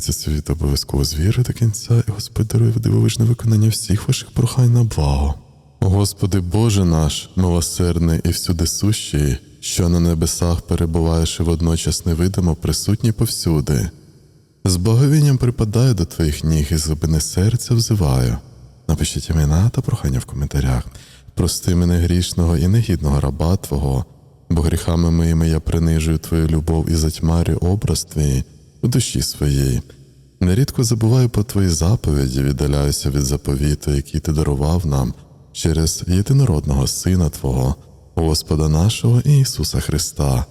здається, світ обов'язково звіри до кінця, і Господь дарує дивовижне виконання всіх ваших прохань на благо. Господи Боже наш, милосердний і всюди сущий, що на небесах перебуваєш і водночас невидимо присутній повсюди. З боговінням припадаю до твоїх ніг і з глибини серця взиваю. Напишіть імена та прохання в коментарях. Прости мене грішного і негідного раба Твого, бо гріхами моїми я принижую Твою любов і затьмарю образ Твій у душі своїй. Нерідко забуваю про Твої заповіді, віддаляюся від заповіту, який Ти дарував нам через єдинородного Сина Твого, Господа нашого Ісуса Христа.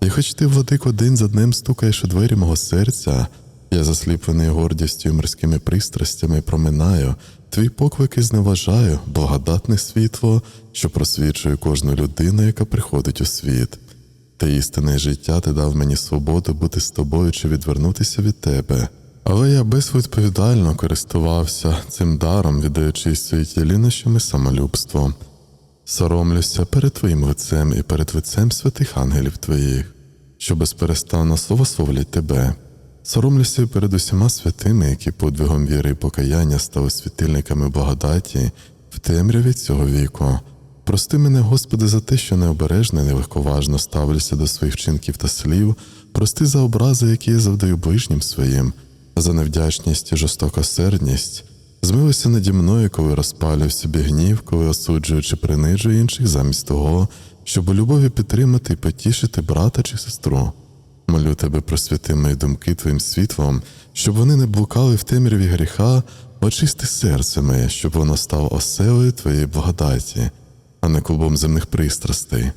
І хоч ти владико день за днем стукаєш у двері мого серця, я засліплений гордістю і морськими пристрастями проминаю, твій поклики зневажаю, благодатне світло, що просвічує кожну людину, яка приходить у світ. Те істинне життя ти дав мені свободу бути з тобою чи відвернутися від тебе. Але я безвідповідально користувався цим даром, віддаючись своїй тілінощами самолюбством. Соромлюся перед Твоїм лицем і перед лицем святих ангелів Твоїх, що безперестанно словословлять Тебе. Соромлюся і перед усіма святими, які подвигом віри і покаяння стали світильниками благодаті в темряві цього віку. Прости мене, Господи, за те, що необережно і нелегковажно ставлюся до своїх вчинків та слів, прости за образи, які я завдаю ближнім своїм, за невдячність і жорстокосердність. Змилися наді мною, коли розпалюю в собі гнів, коли осуджую чи принижую інших замість того, щоб у любові підтримати і потішити брата чи сестру. Молю тебе, просвіти мої думки твоїм світлом, щоб вони не блукали в темряві гріха, очисти серце моє, щоб воно стало оселею твоєї благодаті, а не клубом земних пристрастей.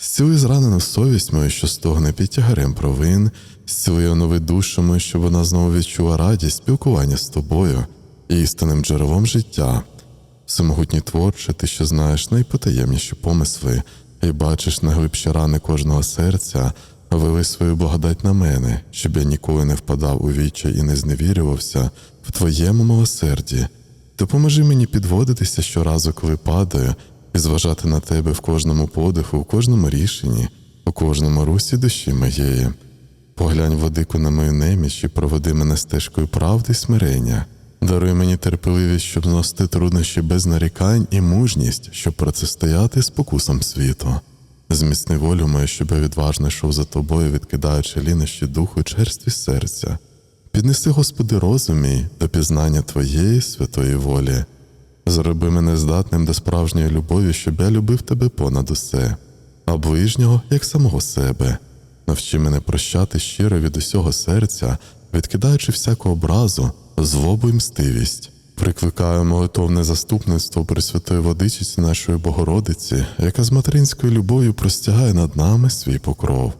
Зціли зранену совість мою, що стогне під тягарем провин, зціли онови душу мою, щоб вона знову відчула радість спілкування з тобою і істинним джерелом життя. Всемогутній творче, ти, що знаєш найпотаємніші помисли і бачиш найглибші рани кожного серця, вели свою благодать на мене, щоб я ніколи не впадав у відчай і не зневірювався в твоєму милосерді. Допоможи мені підводитися щоразу, коли падаю, і зважати на тебе в кожному подиху, у кожному рішенні, у кожному русі душі моєї. Поглянь, владику, на мою неміч і проведи мене стежкою правди й смирення. Даруй мені терпеливість, щоб зносити труднощі без нарікань і мужність, щоб протистояти спокусам світу. Зміцни волю мою, щоб я відважно йшов за тобою, відкидаючи лінощі духу і черстві серця. Піднеси, Господи, розум до пізнання Твоєї святої волі. Зроби мене здатним до справжньої любові, щоб я любив тебе понад усе, а ближнього як самого себе. Навчи мене прощати щиро від усього серця, відкидаючи всяку образу, злобу і мстивість. Прикликаю молитовне заступництво Пресвятої Водичиці нашої Богородиці, яка з материнською любов'ю простягає над нами свій покров.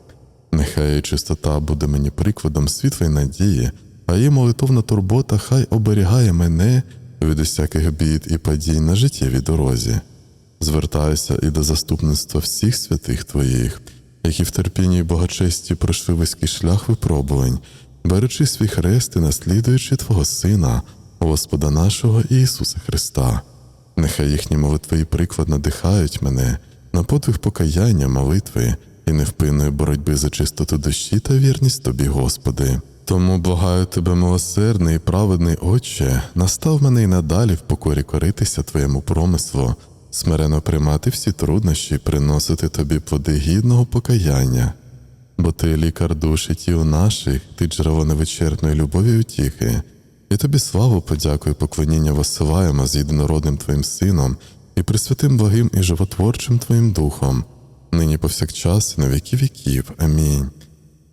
Нехай чистота буде мені прикладом світлої надії, а її молитовна турбота хай оберігає мене від усяких бід і падінь на життєвій дорозі. Звертаюся і до заступництва всіх святих Твоїх, які в терпінні й богачесті пройшли вузький шлях випробувань, беручи свій хрест і наслідуючи Твого Сина, Господа нашого Ісуса Христа. Нехай їхні молитви і приклад надихають мене на подвиг покаяння, молитви і невпинної боротьби за чистоту душі та вірність Тобі, Господи. Тому благаю Тебе, милосердний і праведний Отче, настав мене й надалі в покорі коритися Твоєму промислу, смирено приймати всі труднощі і приносити Тобі плоди гідного покаяння. Бо Ти лікар душі тіл наших, ти джерело невичерпної любові й утіхи, і тобі славу, подяку і поклоніння висилаємо з єдинородним Твоїм Сином і присвятим благим і животворчим Твоїм Духом, нині повсякчас і на віки віків. Амінь.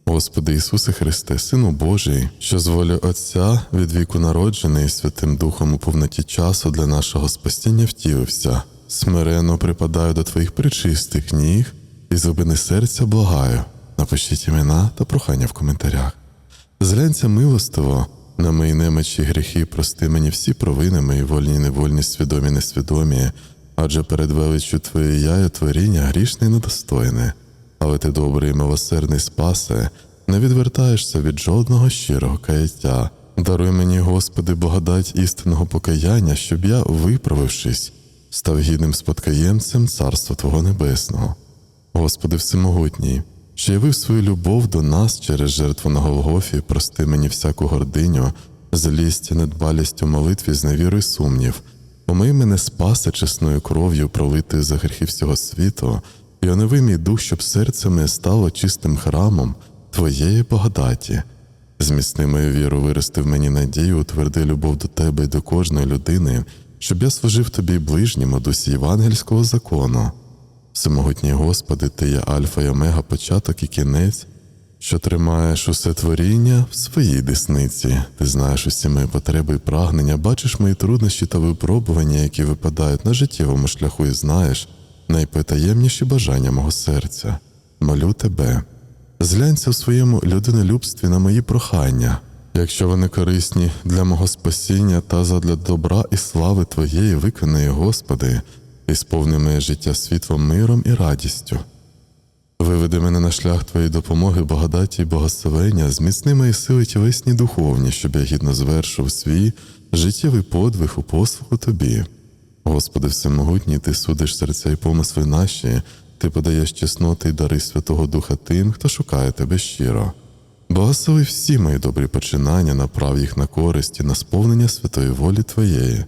Господи Ісусе Христе, Сину Божий, що з волі Отця від віку народжений Святим Духом у повноті часу для нашого спасіння втілився, смиренно припадаю до Твоїх причистих ніг і з глибини серця благаю. Напишіть імена та прохання в коментарях. Зглянься милостиво на мої немочі гріхи, прости мені всі провини мої вольні, невольні, свідомі, несвідомі, адже перед величчю Твоєї я і творіння грішне і недостойне. Але ти добрий і милосердний спасе, не відвертаєшся від жодного щирого каяття. Даруй мені, Господи, благодать істинного покаяння, щоб я, виправившись, став гідним спадкоємцем Царства Твого Небесного. Господи Всемогутній, що явив свою любов до нас через жертву на Голгофі, прости мені всяку гординю, злість, недбалість у молитві з невірою сумнів. Помий мене спаси чесною кров'ю, пролитою за гріхи всього світу, і онови мій дух, щоб серце моє стало чистим храмом Твоєї благодаті. Зміцни мою віру, вирости в мені надію, утверди любов до тебе і до кожної людини, щоб я служив тобі й ближнім у дусі євангельського закону. Всемогутній Господи, Ти є Альфа й Омега, початок і кінець, що тримаєш усе творіння в своїй десниці. Ти знаєш усі мої потреби і прагнення, бачиш мої труднощі та випробування, які випадають на життєвому шляху, і знаєш найпотаємніші бажання мого серця. Молю тебе, зглянься у своєму людинолюбстві на мої прохання, якщо вони корисні для мого спасіння та задля добра і слави Твоєї, виконай, Господи, і сповни моє життя світлом, миром і радістю. Виведи мене на шлях Твоєї допомоги, благодаті й благословення, зміцни мої сили тілесні духовні, щоб я гідно звершив свій життєвий подвиг у послугу Тобі. Господи, всемогутній, Ти судиш серця і помисли наші, Ти подаєш чесноти й дари Святого Духа тим, хто шукає Тебе щиро. Благослови всі мої добрі починання, направ їх на користь і на сповнення святої волі Твоєї.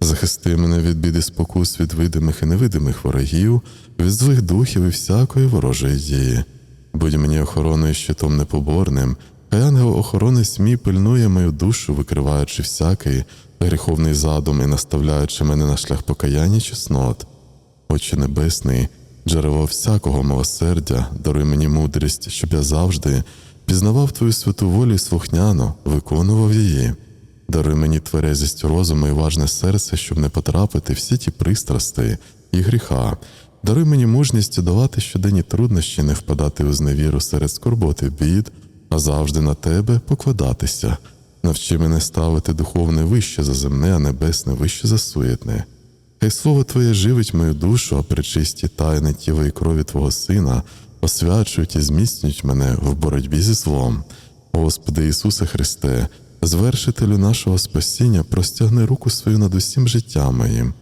Захисти мене від біди спокус від видимих і невидимих ворогів, від злих духів і всякої ворожої дії. Будь мені охороною щитом непоборним, хай ангел охоронець мій пильнує мою душу, викриваючи всякий гріховний задум і наставляючи мене на шлях покаяння чеснот. Отче Небесний, джерело всякого милосердя, даруй мені мудрість, щоб я завжди пізнавав Твою святу волю і слухняно виконував її. Даруй мені тверезість розуму і важне серце, щоб не потрапити всі ті пристрасти і гріха. Даруй мені мужність долати щоденні труднощі, не впадати у зневіру серед скорботи бід, а завжди на тебе покладатися. Навчи мене ставити духовне вище за земне, а небесне вище за суєтне. Хай слово Твоє живить мою душу, а причисті тайни тіла і крові Твого Сина освячують і зміцнюють мене в боротьбі зі злом. Господи Ісусе Христе, звершителю нашого спасіння, простягни руку свою над усім життям моїм.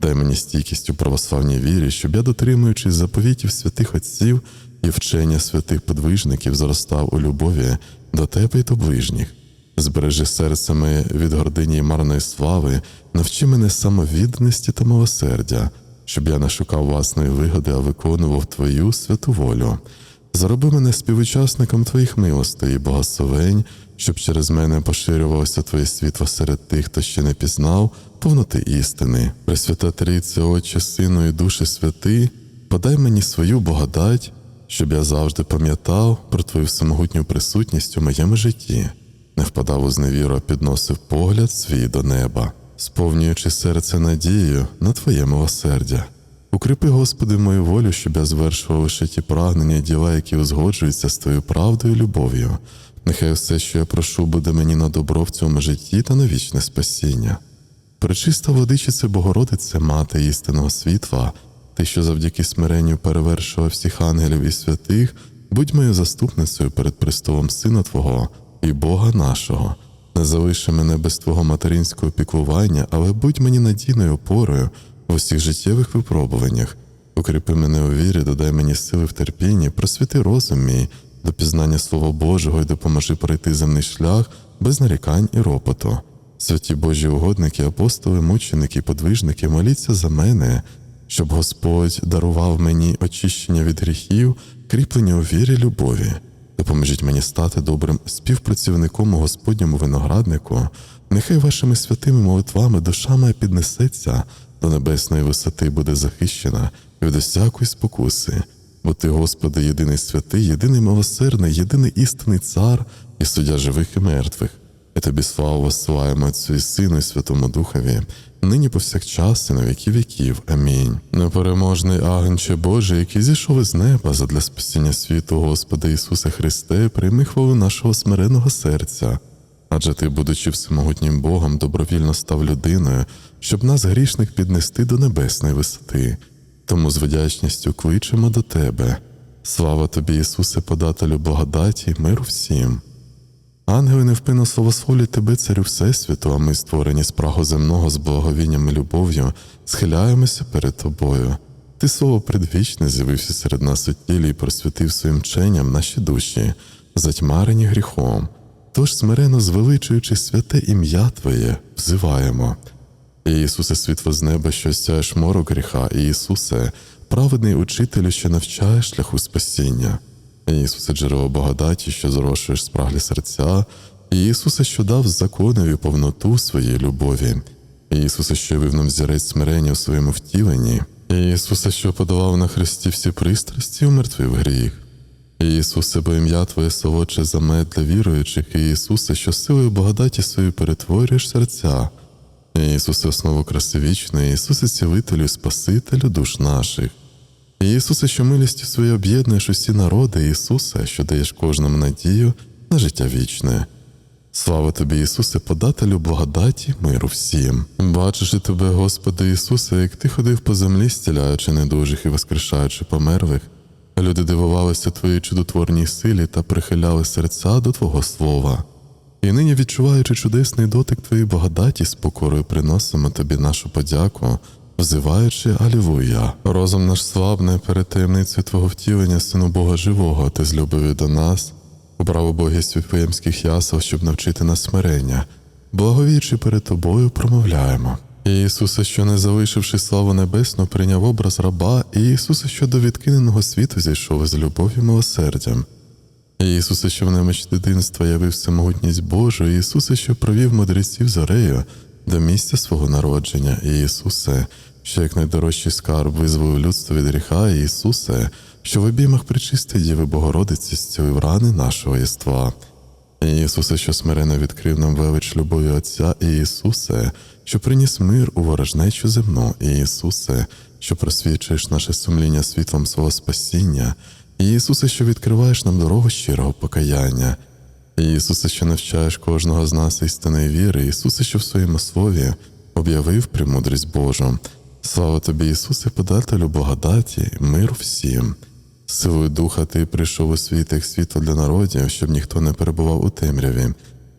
Дай мені стійкість у православній вірі, щоб я, дотримуючись заповітів святих отців і вчення святих подвижників, зростав у любові до тебе і до ближніх. Збережи серце моє від гордині і марної слави, навчи мене самовідданості та милосердя, щоб я не шукав власної вигоди, а виконував Твою святу волю. Зароби мене співучасником Твоїх милостей і благословень, щоб через мене поширювалося Твоє світло серед тих, хто ще не пізнав повноти істини. Пресвята Трійце, Отче, Сину і Душі Святий, подай мені свою благодать, щоб я завжди пам'ятав про Твою всемогутню присутність у моєму житті, не впадав у зневіру, а підносив погляд свій до неба, сповнюючи серце надією на Твоє милосердя. Укріпи, Господи, мою волю, щоб я звершував лише ті прагнення і діла, які узгоджуються з Твоєю правдою і любов'ю. Нехай все, що я прошу, буде мені на добро в цьому житті та на вічне спасіння. Пречиста водичице Богородице, мати істинного світла, ти, що завдяки смиренню перевершував всіх ангелів і святих, будь моєю заступницею перед престолом Сина Твого і Бога нашого. Не залиши мене без Твого материнського піклування, але будь мені надійною опорою в усіх життєвих випробуваннях. Укріпи мене у вірі, додай мені сили в терпінні, просвіти розум мій до пізнання Слова Божого і допоможи пройти земний шлях без нарікань і ропоту. Святі Божі угодники, апостоли, мученики, подвижники, моліться за мене, щоб Господь дарував мені очищення від гріхів, кріплення у вірі любові. Допоможіть мені стати добрим співпрацівником у Господньому винограднику. Нехай вашими святими молитвами душа моя піднесеться до небесної висоти, буде захищена від усякої спокуси. Бо ти, Господи, єдиний святий, єдиний милосердний, єдиний істинний цар і суддя живих і мертвих. Тобі славу воссилаємо Отцю і Сину і Святому Духові, нині повсякчас і на віки віків. Амінь. Непереможний агнче Божий, який зійшов із неба задля спасіння світу, Господа Ісуса Христе, прийми хвалу нашого смиреного серця. Адже ти, будучи всемогутнім Богом, добровільно став людиною, щоб нас грішних піднести до небесної висоти. Тому з вдячністю кличемо до Тебе. Слава тобі, Ісусе, подателю благодаті, миру всім. Ангели невпинно славословлять тебе, царю Всесвіту, а ми, створені з прагу земного, з благовінням і любов'ю, схиляємося перед тобою. Ти слово предвічне з'явився серед нас у тілі і просвітив своїм вченням наші душі, затьмарені гріхом. Тож смирено звеличуючи святе ім'я Твоє, взиваємо. Ісусе, світло з неба, що стяєш морок гріха, і Ісусе, праведний учителю, що навчає шляху спасіння. Ісусе, джерело благодаті, що зрошуєш спраглі серця, Ісусе, що дав законові повноту своєї любові, Ісусе, що вив нам зірець смирення у своєму втіленні, Ісусе, що подавав на хресті всі пристрасті, умертвив гріх. Ісусе, бо ім'я Твоє солодше за мед для віруючих, і Ісусе, що силою благодаті свою перетворюєш серця. Ісусе, основу краси вічної, Ісусе, цілителю, Спасителю душ наших. Ісусе, що милістю своєю об'єднуєш усі народи, Ісусе, що даєш кожному надію на життя вічне. Слава тобі, Ісусе, подателю благодаті, миру всім. Бачиш тебе, Господи Ісусе, як ти ходив по землі, стіляючи недужих і воскрешаючи померлих. Люди дивувалися Твоїй чудотворній силі та прихиляли серця до Твого Слова. І нині, відчуваючи чудесний дотик Твоєї благодаті, з покорою приносимо Тобі нашу подяку, взиваючи Алілуя. Розум наш слабне перед таємницею Твого втілення, Сину Бога Живого, Ти з любов'ю до нас, обрав убогість Вифлеємських ясел, щоб навчити нас смирення. Благовіючи перед Тобою, промовляємо. І Ісусе, що не залишивши славу небесну, прийняв образ раба, і Ісусе, що до відкиненого світу зійшов із любов'ю милосердям. Ісусе, що в неміч дитинства явив всемогутність Божу, Ісусе, що провів мудреців зорею до місця свого народження, Ісусе, що як найдорожчий скарб визволив людство від гріха, Ісусе, що в обіймах причистої Діви Богородиці зцілив рани нашого єства. Ісусе, що смирено відкрив нам велич любові Отця, Ісусе, що приніс мир у ворожнечу земну, Ісусе, що просвічуєш наше сумління світлом свого спасіння, Ісусе, що відкриваєш нам дорогу щирого покаяння, Ісусе, що навчаєш кожного з нас істинної віри, Ісусе, що в своєму слові об'явив премудрість Божу. Слава тобі, Ісусе, подателю благодаті, миру всім. Силою духа ти прийшов у світ як світло для народів, щоб ніхто не перебував у темряві.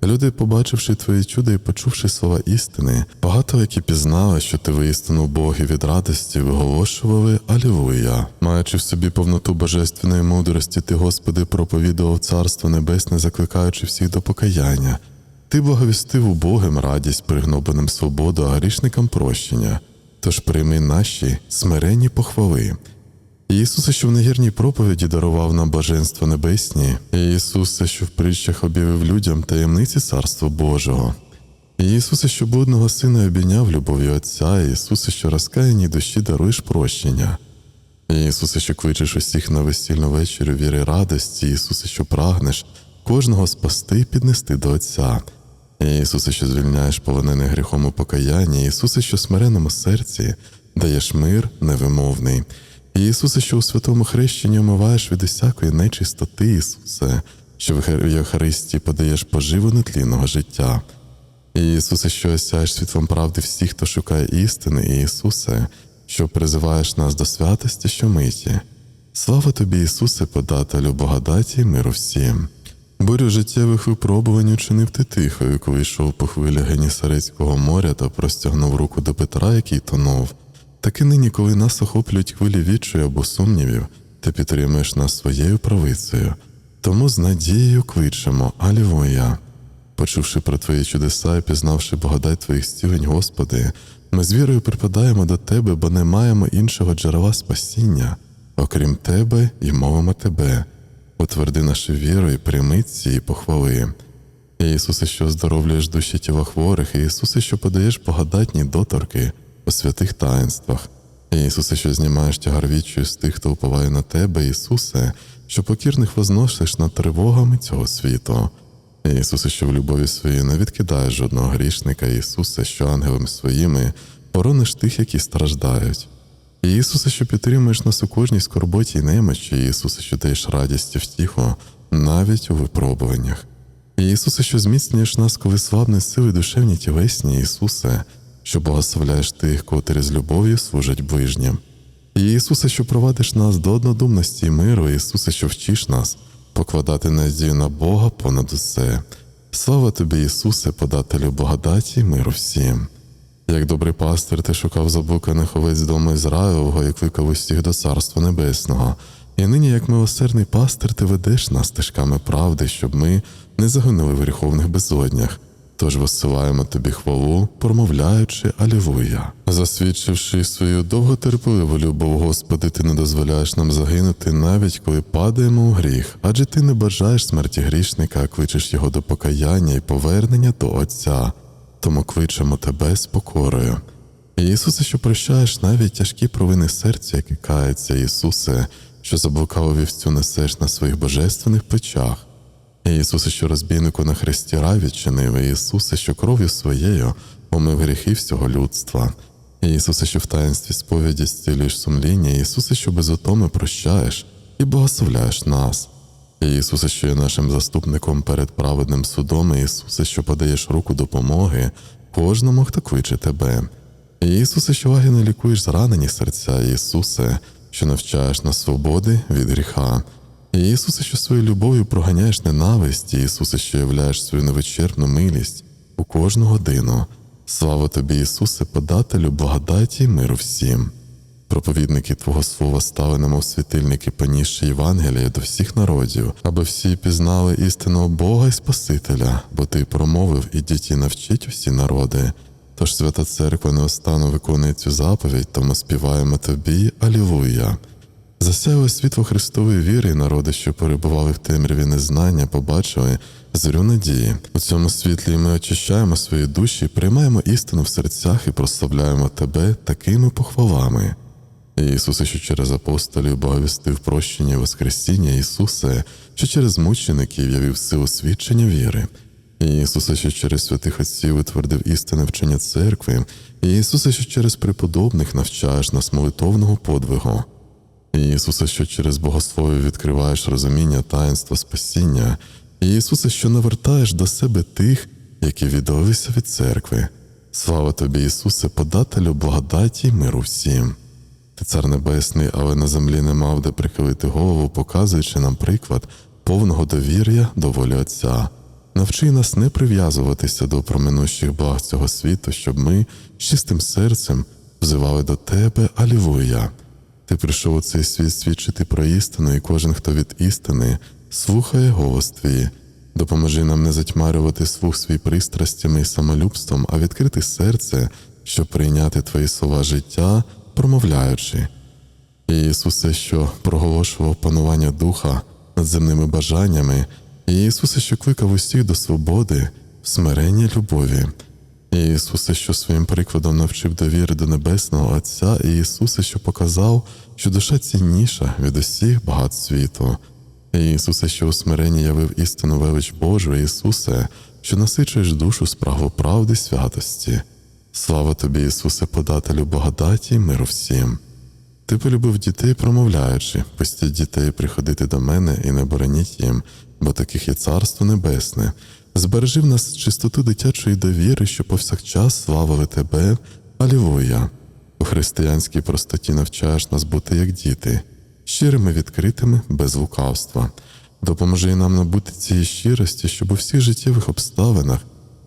Люди, побачивши твої чуда і почувши слова істини, багато які пізнали, що ти воістину Бог і від радості виголошували Алілуя. Маючи в собі повноту божественної мудрості, ти, Господи, проповідував Царство Небесне, закликаючи всіх до покаяння. Ти благовістив убогим радість, пригнобленим свободу, а грішникам прощення. Тож прийми наші смиренні похвали. Ісусе, що в негірній проповіді дарував нам блаженство небесні, Ісусе, що в притчах об'явив людям таємниці Царства Божого. Ісусе, що блудного сина обійняв любов'ю Отця, Ісусе, що розкаяній душі даруєш прощення. Ісусе, що кличеш усіх на весільну вечерю віри радості, Ісусе, що прагнеш кожного спасти і піднести до Отця. Ісусе, що звільняєш полонених гріхом у покаянні, Ісусе, що смиреному серці даєш мир невимовний. Ісусе, що у святому хрещенні омиваєш від усякої нечистоти, Ісусе, що в Євхаристії подаєш поживу нетлінного життя. Ісусе, що осяєш світлом правди всіх, хто шукає істини, Ісусе, що призиваєш нас до святості щомиті. Слава тобі, Ісусе, подателю благодаті і миру всім. Бурю життєвих випробувань учинив ти тихою, коли йшов по хвилі Генісарецького моря та простягнув руку до Петра, який тонув. Так і нині, коли нас охоплюють хвилі відчаю або сумнівів, ти підтримуєш нас своєю правицею. Тому з надією кличемо Алілуя. Почувши про твої чудеса і пізнавши благодать твоїх стілень, Господи, ми з вірою припадаємо до Тебе, бо не маємо іншого джерела спасіння, окрім Тебе і мовимо Тебе. Утверди нашу віру і прийми ці похвали. Ісусе, що оздоровлюєш душі тіла хворих, і Ісусе, що подаєш благодатні доторки у святих таїнствах. Ісусе, що знімаєш тягар відчую з тих, хто уповає на Тебе, Ісусе, що покірних возносиш над тривогами цього світу. Ісусе, що в любові своїй не відкидаєш жодного грішника, Ісусе, що ангелами своїми борониш тих, які страждають. Ісусе, що підтримуєш нас у кожній скорботі й немочі, Ісусе, що даєш радість і втіху навіть у випробуваннях. Ісусе, що зміцнюєш нас, коли слабне сили душевні тілесні, Ісусе, що благословляєш тих, котрі з любов'ю служать ближнім. І Ісусе, що провадиш нас до однодумності і миру, Ісусе, що вчиш нас покладати надію на Бога понад усе. Слава тобі, Ісусе, подателю благодаті, миру всім. Як добрий пастир, ти шукав заблуканих овець дому Ізраїлового, як викав усіх до Царства Небесного. І нині, як милосердний пастир, ти ведеш нас стежками правди, щоб ми не загинули в гріховних безоднях. Тож висилаємо тобі хвалу, промовляючи Алілуя. Засвідчивши свою довготерпеливу любов, Господи, ти не дозволяєш нам загинути, навіть коли падаємо у гріх, адже ти не бажаєш смерті грішника, а кличеш його до покаяння і повернення до Отця. Тому кличемо тебе з покорою. Ісусе, що прощаєш навіть тяжкі провини серця, які кається, Ісусе, що заблукало вівцю несеш на своїх божественних плечах. Ісусе, що розбійнику на хресті рай відчинив, і Ісусе, що кров'ю своєю омив гріхи всього людства. Ісусе, що в таїнстві сповіді зцілюєш сумління, Ісусе, що без утоми прощаєш і благословляєш нас. Ісусе, що є нашим заступником перед праведним судом, і Ісусе, що подаєш руку допомоги кожному, хто кличе тебе. Ісусе, що лагідно лікуєш зранені серця, Ісусе, що навчаєш нас свободи від гріха. Ісусе, що своєю любов'ю проганяєш ненависть, Ісусе, що являєш свою невичерпну милість у кожну годину. Слава тобі, Ісусе, подателю, благодаті й миру всім. Проповідники Твого Слова стали немов світильники, понісши Євангелія до всіх народів, аби всі пізнали істинного Бога і Спасителя, бо Ти промовив і навчіть усі народи. Тож Свята Церква неостанно виконує цю заповідь, тому співаємо тобі, Алілуя. Засяяло світло Христової віри, і народи, що перебували в темряві незнання, побачили зорю надії. У цьому світлі ми очищаємо свої душі, приймаємо істину в серцях і прославляємо Тебе такими похвалами. Ісусе, що через апостолів благовістив прощення і Воскресіння, Ісусе, що через мучеників явив силу свідчення віри. Ісусе, що через святих отців утвердив істинне вчення церкви, Ісусе, що через преподобних навчаєш нас молитовного подвигу. Ісусе, що через богослов'я відкриваєш розуміння таїнства спасіння, і Ісусе, що навертаєш до себе тих, які віддалися від церкви. Слава тобі, Ісусе, подателю благодаті й миру всім. Ти цар небесний, але на землі не мав де прихилити голову, показуючи нам приклад повного довір'я до волі Отця. Навчи нас не прив'язуватися до проминущих благ цього світу, щоб ми з чистим серцем взивали до Тебе, Алілуя. Ти прийшов у цей світ свідчити про істину, і кожен, хто від істини, слухає голос твій. Допоможи нам не затьмарювати слух свій пристрастями і самолюбством, а відкрити серце, щоб прийняти твої слова життя, промовляючи. І Ісусе, що проголошував панування духа над земними бажаннями, і Ісусе, що кликав усіх до свободи, смирення любові. І Ісусе, що своїм прикладом навчив довіри до Небесного Отця, і Ісусе, що показав, що душа цінніша від усіх багат світу. І Ісусе, що у смиренні явив істину велич Божу, Ісусе, що насичуєш душу справу правди святості. Слава тобі, Ісусе, подателю благодаті миру всім. Ти полюбив дітей, промовляючи, пустіть дітей приходити до мене і не бороніть їм, бо таких є царство небесне. Збережи в нас чистоту дитячої довіри, що повсякчас славили тебе, Алілуя. У християнській простоті навчаєш нас бути як діти, щирими, відкритими, без лукавства. Допоможи нам набути цієї щирості, щоб у всіх життєвих обставинах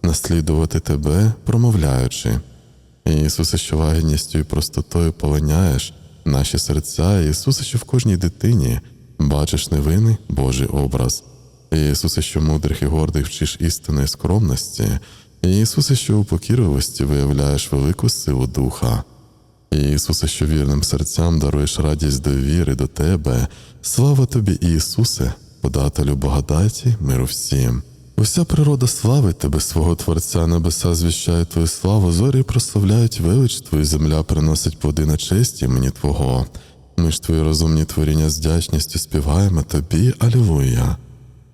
наслідувати тебе, промовляючи. Ісусе, що лагідністю і простотою полоняєш наші серця, Ісусе, що в кожній дитині бачиш невинний Божий образ. Ісусе, що мудрих і гордих вчиш істинної скромності, і Ісусе, що у покірливості виявляєш велику силу духа. і Ісусе, що вірним серцям даруєш радість довіри до Тебе, слава Тобі, Ісусе, подателю благодаті, миру всім. Уся природа славить Тебе, свого Творця, небеса звіщають Твою славу, зорі прославляють велич Твою, земля приносить плоди на честь імені Твого. Ми ж Твої розумні творіння з вдячністю співаємо Тобі, Алілуя.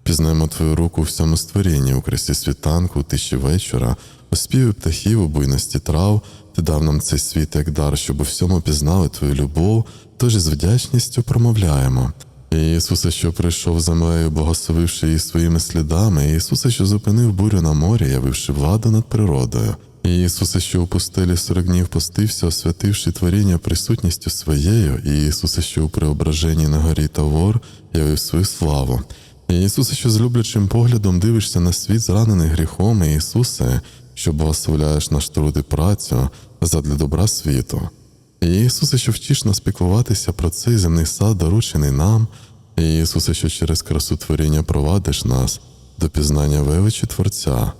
Пізнаємо Твою руку у всьому створінні, у красі світанку, у тиші вечора, у співі птахів, у буйності трав, ти дав нам цей світ як дар, щоб у всьому пізнали Твою любов, тож із вдячністю промовляємо. І Ісусе, що прийшов землею, благословивши її своїми слідами, Ісусе, що зупинив бурю на морі, явивши владу над природою. Ісусе, що у пустелі сорок днів постився, освятивши творіння присутністю своєю, і Ісусе, що у преображенні на горі Тавор явив свою славу. І Ісусе, що з люблячим поглядом дивишся на світ, зранений гріхом, і Ісусе, що благословляєш наш труд і працю задля добра світу. І Ісусе, що вчиш нас піклуватися про цей земний сад, доручений нам, і Ісусе, що через красу творіння провадиш нас до пізнання величі Творця.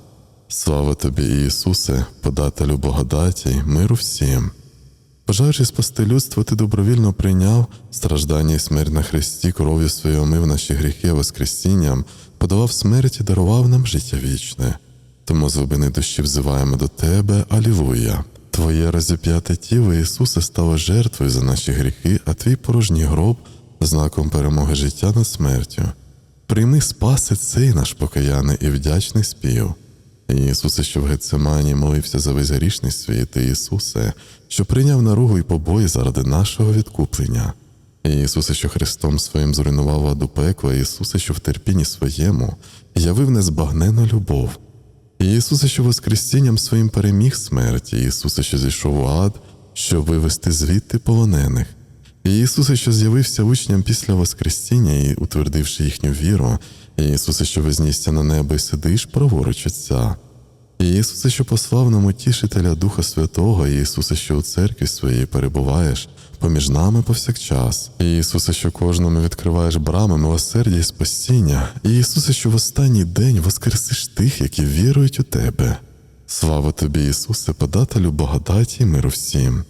Слава тобі, Ісусе, подателю благодаті, миру всім. Бажаючи спасти людство, ти добровільно прийняв страждання і смерть на Христі, кров'ю своєю омив наші гріхи Воскресінням, подавав смерть і дарував нам життя вічне. Тому з глибини душі взиваємо до Тебе, Алілуя. Твоє розіп'яте тіло Ісусе стало жертвою за наші гріхи, а твій порожній гроб знаком перемоги життя над смертю. Прийми спаси цей наш покаяний і вдячний спів. Ісусе, що в Гецемані молився за весь грішний світ, і Ісусе, що прийняв наругу і побої заради нашого відкуплення. Ісусе, що Христом своїм зруйнував ладу пекла, Ісусе, що в терпінні своєму явив незбагнену любов. І Ісусе, що Воскресінням своїм переміг смерть, Ісусе, що зійшов у ад, щоб вивести звідти полонених. І що з'явився учням після Воскресіння і утвердивши їхню віру, і що вознісся на небо і сидиш праворуч Отця. І що послав нам утішителя Духа Святого, і що у церкві своїй перебуваєш поміж нами повсякчас. І що кожному відкриваєш брами милосердя і спасіння, і Ісусе, що в останній день воскресиш тих, які вірують у Тебе. Слава тобі, Ісусе, подателю благодаті і миру всім.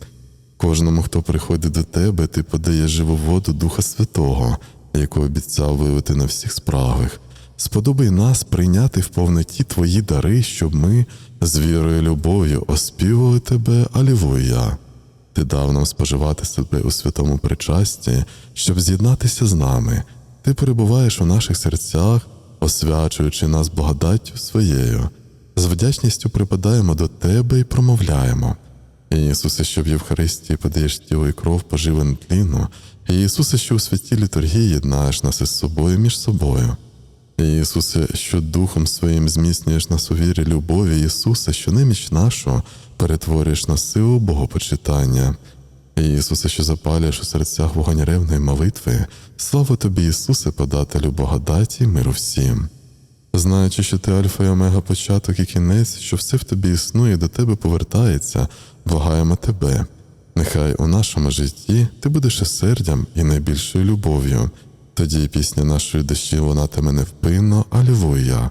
Кожному, хто приходить до тебе, ти подаєш живу воду Духа Святого, яку обіцяв вилити на всіх справах. Сподобай нас прийняти в повноті твої дари, щоб ми з вірою і любов'ю оспівували тебе, Алілуя. Ти дав нам споживати себе у святому причасті, щоб з'єднатися з нами. Ти перебуваєш у наших серцях, освячуючи нас благодаттю своєю. З вдячністю припадаємо до тебе і промовляємо. Ісусе, що в Євхаристії подаєш тіло і кров поживлену тліну, і Ісусе, що у святій літургії єднаєш нас із собою між собою. Ісусе, що Духом Своїм зміцнюєш нас у вірі любові, Ісусе, що неміч нашу перетворюєш на силу Богопочитання. Ісусе, що запалюєш у серцях вогонь ревної молитви, слава тобі, Ісусе, подателю благодаті, миру всім. Знаючи, що ти альфа і омега початок і кінець, що все в тобі існує, до тебе повертається, благаємо тебе. Нехай у нашому житті ти будеш осердям і найбільшою любов'ю. Тоді пісня нашої душі лунатиме невпинно, Алілуя.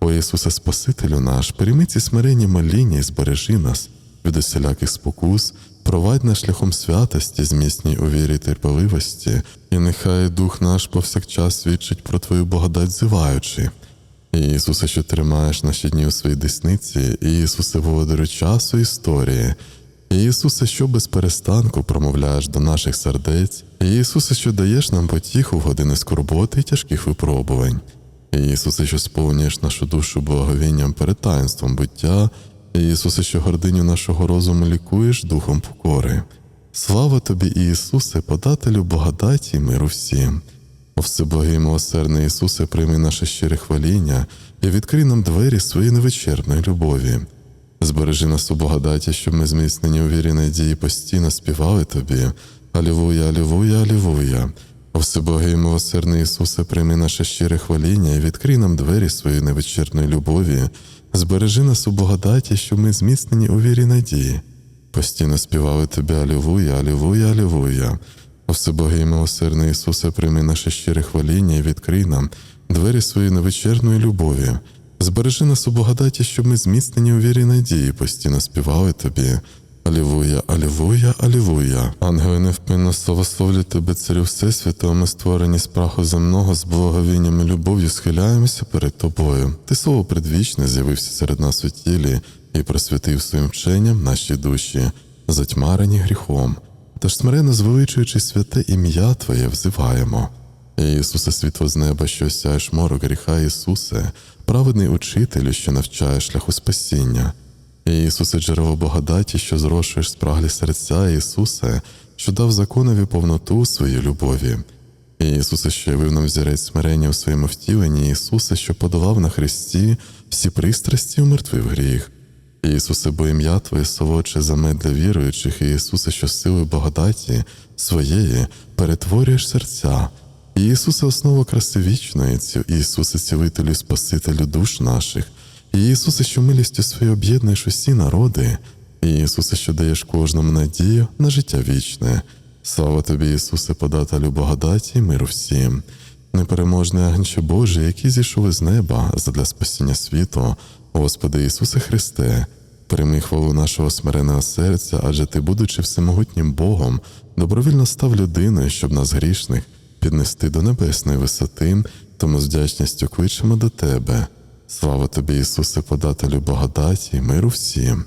О Ісусе Спасителю наш, прийми ці смиренні моління і збережи нас від усіляких спокус, провадь нас шляхом святості, зміцній у вірі терпеливості, і нехай Дух наш повсякчас свідчить про Твою благодать зиваючи. І Ісусе, що тримаєш наші дні у своїй десниці, і Ісусе, володарю часу історії, і Ісусе, що без перестанку промовляєш до наших сердець, і Ісусе, що даєш нам потіху в години скорботи і тяжких випробувань, і Ісусе, що сповнюєш нашу душу благовінням перед таїнством буття, і Ісусе, що гординю нашого розуму лікуєш духом покори. Слава тобі, Ісусе, подателю благодаті й миру всім. О всеблагий милосердний Ісусе, прийми наше щире хваління і відкрий нам двері своєї невичерпної любові. Збережи нас у благодаті, щоб ми зміцнені у вірі надії постійно співали Тобі. Алілуя, алілуя, алілуя. О всеблагий милосердний Ісусе, прийми наше щире хваління і відкрий нам двері своєї невичерпної любові. Збережи нас у благодаті, щоб ми зміцнені у вірі надії. Постійно співали Тобі Алілуя, алілуя, алілуя. О всебогий милосердний Ісусе, прийми наше щире хваління і відкрий нам двері своєї невичерпної любові. Збережи нас у благодаті, щоб ми зміцнені у вірі надії, постійно співали тобі. Алілуя, алілуя, алілуя. Ангели невпинно славословлять тебе, царю Всесвятого, ми створені з праху земного, з благовінням і любов'ю схиляємося перед тобою. Ти слово предвічне з'явився серед нас у тілі і просвятив своїм вченням наші душі, затьмарені гріхом. Тож смиренно звеличуючи святе ім'я Твоє, взиваємо. Ісусе, світло з неба, що осяєш морок гріха, Ісусе, праведний учителю, що навчає шляху спасіння. Ісусе, джерело благодаті, що зрошуєш спраглі серця, Ісусе, що дав законові повноту своїй любові. Ісусе, що явив нам взірець смирення у своєму втіленні, Ісусе, що подолав на Христі всі пристрасті умертвив гріх. Ісусе, бо ім'я Твоє солодше за мед для віруючих, і Ісусе, що силою благодаті своєї перетворюєш серця. Ісусе, основа краси вічної, Ісусе, цілителю, і Спасителю душ наших, Ісусе, що милістю своєю об'єднуєш усі народи, Ісусе, що даєш кожному надію на життя вічне. Слава тобі, Ісусе, подателю благодаті і миру всім. Непереможний агнче Божий, який зійшов із неба задля спасіння світу, Господи Ісусе Христе, прийми хвалу нашого смиреного серця, адже Ти, будучи всемогутнім Богом, добровільно став людиною, щоб нас грішних піднести до небесної висоти, тому з вдячністю кличемо до Тебе. Слава тобі, Ісусе, подателю благодаті, миру всім.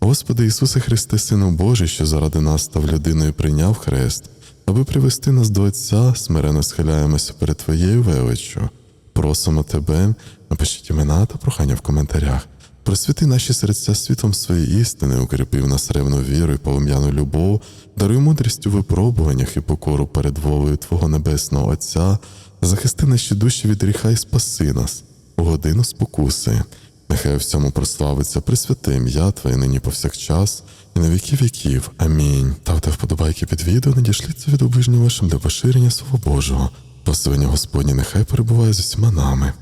Господи Ісусе Христе, Сину Божий, що заради нас став людиною прийняв хрест, аби привести нас до Отця, смирено схиляємося перед Твоєю величчю. Просимо Тебе, напишіть імена та прохання в коментарях. Просвіти наші серця світлом своєї істини, укріпив нас ревну віру і полум'яну любов, даруй мудрість у випробуваннях і покору перед волею Твого Небесного Отця, захисти наші душі від гріха і спаси нас у годину спокуси. Нехай у всьому прославиться Пресвяте ім'я Твоє нині повсякчас і на віки віків. Амінь. Ставте вподобайки під відео, надішліться від оближнім вашим для поширення Слова Божого. Благословення Господні нехай перебуває з усіма нами.